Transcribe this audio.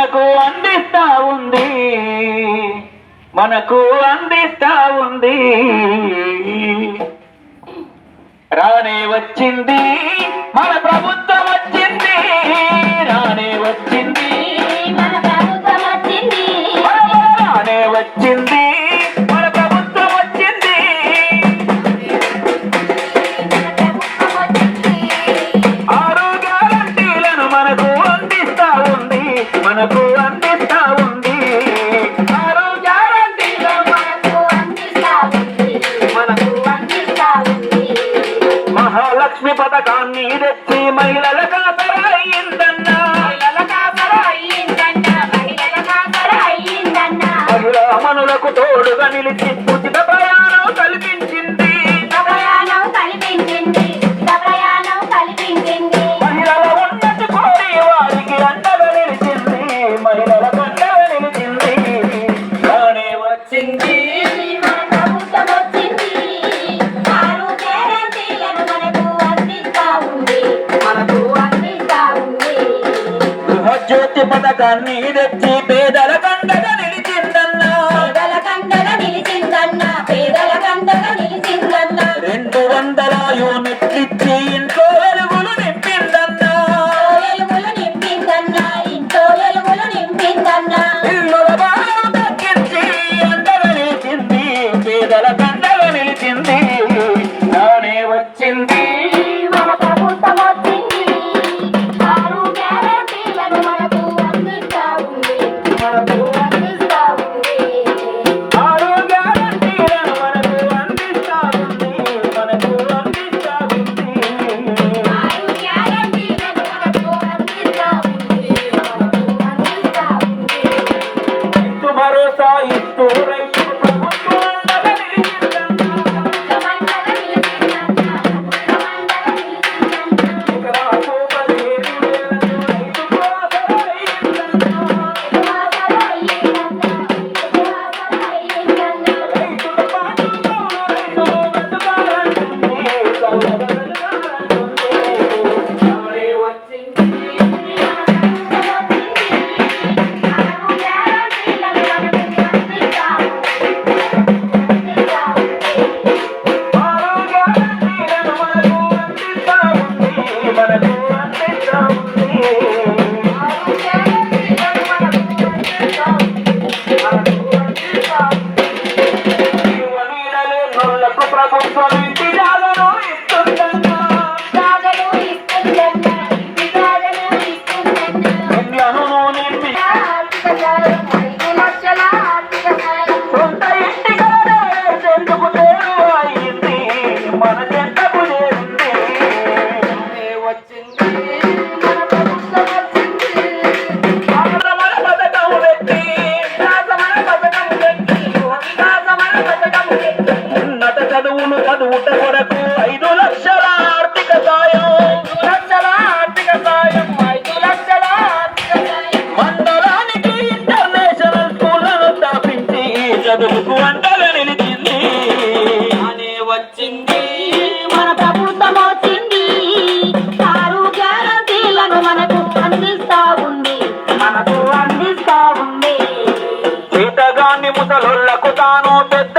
మనకు అందిస్తా ఉంది. మనకు అందిస్తా ఉంది. రానే వచ్చింది. మన ప్రభుత్వం వచ్చింది. రానే వచ్చింది. మన ప్రభుత్వం వచ్చింది. రానే వచ్చింది. లక్ష్మి పథకాన్ని తెచ్చి మహిళల కాపర అయ్యిందన్నా మహిళా మనులకు తోడుగా నిలిచింది పథకాన్ని తెచ్చి పేదల కండ చదువుకు అంటగా నిలిచింది అనే వచ్చింది మన ప్రభుత్వం వచ్చింది. కారు గ్యారంటీలను మనకు అందిస్తా ఉంది. మనకు అందిస్తా ఉంది. సీతగాన్ని ముసలుళ్ళకు తాను పెద్ద